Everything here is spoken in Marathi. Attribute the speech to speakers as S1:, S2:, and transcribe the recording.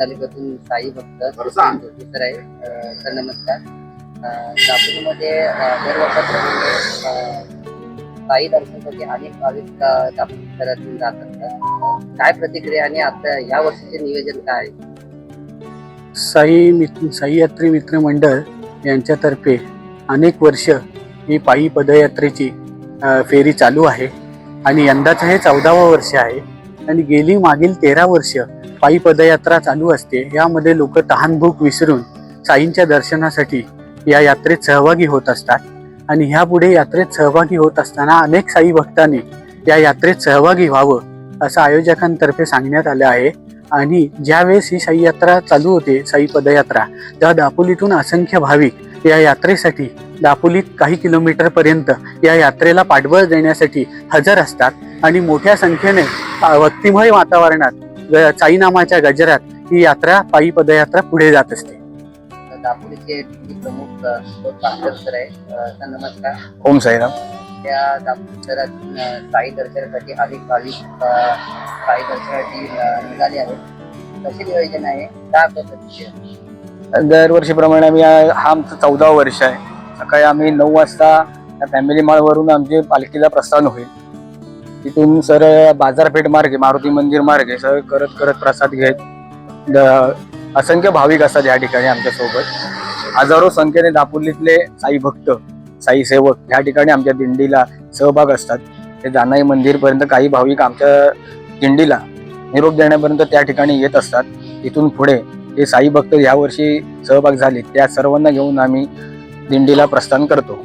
S1: तालुक्यातून साई भक्त सचिन जोशी सर आहे सर नमस्कार. दापोलीमध्ये दरवर्षाप्रमाणे साई दर्शनासाठी अनेक भाविक दापोली शहरातून जात असतात काय प्रतिक्रिया आणि आता या वर्षीचे नियोजन काय आहे?
S2: साई मित्र साई यात्री मित्र मंडळ यांच्यातर्फे अनेक वर्ष ही पायी पदयात्रेची फेरी चालू आहे. आणि यंदाचं हे चौदावं वर्ष आहे. आणि गेली मागील तेरा वर्ष पायी पदयात्रा चालू असते यामध्ये लोक तहानभूक विसरून साईंच्या दर्शनासाठी या यात्रेत सहभागी होत असतात. आणि ह्यापुढे यात्रेत सहभागी होत असताना अनेक साई भक्तांनी या यात्रेत सहभागी व्हावं असं आयोजकांतर्फे सांगण्यात आलं आहे. आणि ज्यावेळेस ही साई यात्रा चालू होते साई पदयात्रा तेव्हा दापोलीतून असंख्य भाविक या यात्रेसाठी दापोलीत काही किलोमीटरपर्यंत या यात्रेला पाठबळ देण्यासाठी हजर असतात. आणि मोठ्या संख्येने भक्तिमय वातावरणात ग- साई नामाच्या गजरात ही यात्रा पायी पदयात्रा पुढे जात असते.
S1: दापोलीचे प्रमुख आहे नमस्कार.
S3: ओम साईराम.
S1: त्या साई दर्शनासाठी भाविक साई दर्शनासाठी अं, निघाले आहेत. कसे नियोजन आहे?
S3: दरवर्षीप्रमाणे आम्ही हा आमचं चौदावं वर्ष आहे. सकाळी आम्ही नऊ वाजता फॅमिली माळवरून आमचे पालखीला प्रस्थान होईल. तिथून सर बाजारपेठ मार्गे मारुती मंदिर मार्गे सर करत करत प्रसाद घेत असंख्य भाविक असतात या ठिकाणी आमच्यासोबत हजारो संख्येने दापोलीतले साई भक्त साई सेवक या ठिकाणी आमच्या दिंडीला सहभाग असतात. ते जानाई मंदिरपर्यंत काही भाविक आमच्या दिंडीला निरोप देण्यापर्यंत त्या ठिकाणी येत असतात. इथून पुढे जे साई भक्त यावर्षी सहभाग झाले त्या सर्वांना घेऊन आम्ही दिंडीला प्रस्थान करतो.